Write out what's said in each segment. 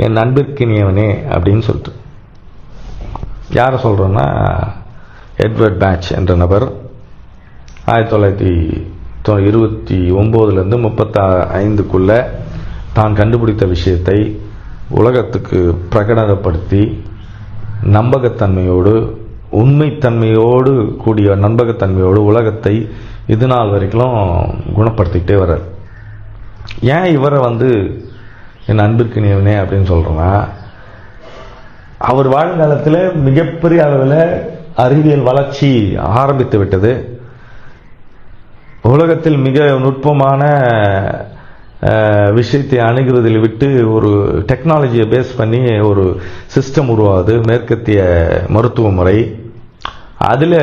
என் நண்பிற்கினியவனே அப்படின்னு சொல்லிட்டு. யாரை சொல்கிறோன்னா எட்வர்ட் பேட்ச் என்ற நபர். ஆயிரத்தி தொள்ளாயிரத்தி தொ- இருபத்தி ஒம்போதுலேருந்து முப்பத்தா ஐந்துக்குள்ள தான் கண்டுபிடித்த விஷயத்தை உலகத்துக்கு பிரகடனப்படுத்தி நம்பகத்தன்மையோடு உண்மைத்தன்மையோடு கூடிய நம்பகத்தன்மையோடு உலகத்தை இது நாள் வரைக்கும் குணப்படுத்திக்கிட்டே வர்றார். ஏன் இவரை வந்து என் அன்பிற்கினியவனே அப்படின்னு சொல்கிறோன்னா அவர் வாழ்காலத்தில் மிகப்பெரிய அளவில் அறிவியல் வளர்ச்சி ஆரம்பித்து விட்டது. உலகத்தில் மிக நுட்பமான விஷயத்தை அணுகிறதில் விட்டு ஒரு டெக்னாலஜியை பேஸ் பண்ணி ஒரு சிஸ்டம் உருவாகுது மேற்கத்திய மருத்துவ முறை. அதில்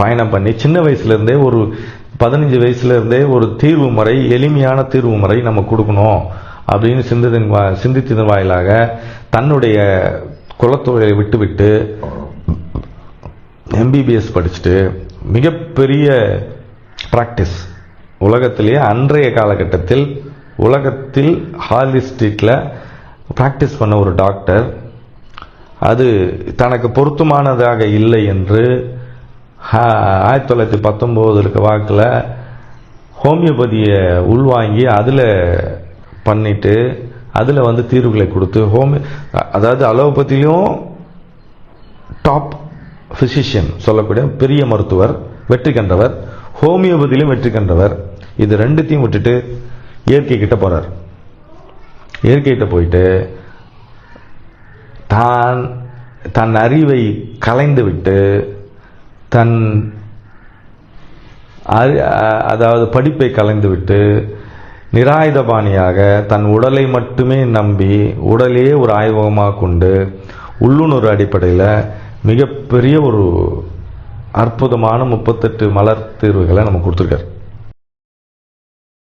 பயணம் பண்ணி சின்ன வயசுலேருந்தே ஒரு பதினஞ்சு வயசுலேருந்தே ஒரு தீர்வு முறை எளிமையான தீர்வு முறை நம்ம கொடுக்கணும். அப்படின்னு சிந்ததின் வா சிந்தித்ததன் வாயிலாக தன்னுடைய குலத்தொழிலை விட்டுவிட்டு எம்பிபிஎஸ் படிச்சுட்டு மிகப்பெரிய ப்ராக்டிஸ் உலகத்திலேயே அன்றைய காலகட்டத்தில் உலகத்தில் ஹாலி ஸ்ட்ரீட்டில் ப்ராக்டிஸ் பண்ண ஒரு டாக்டர் அது தனக்கு பொருத்தமானதாக இல்லை என்று ஆயிரத்தி தொள்ளாயிரத்தி பத்தொம்போது இருக்க வாக்கில் ஹோமியோபதியை உள்வாங்கி அதில் பண்ணிட்டு அதில் வந்து தீர்வுகளை கொடுத்து ஹோமியோ அதாவது அலோபதியிலும் டாப் ஃபிசிஷியன் சொல்லக்கூடிய பெரிய மருத்துவர் வெற்றி கண்டவர் ஹோமியோபதியிலும் வெற்றி கண்டவர். இது ரெண்டுத்தையும் விட்டுட்டு இயற்கை கிட்ட போறார். இயற்கை கிட்ட போயிட்டு தான் தன் அறிவை கலைந்து விட்டு தன் அறி- அதாவது படிப்பை கலைந்துவிட்டு நிராயுதபாணியாக தன் உடலை மட்டுமே நம்பி உடலையே ஒரு ஆய்வகமாக கொண்டு உள்ளுணர் அடிப்படையில் மிகப்பெரிய ஒரு அற்புதமான முப்பத்தெட்டு மலர் தீர்வுகளை நம்ம கொடுத்துருக்காரு.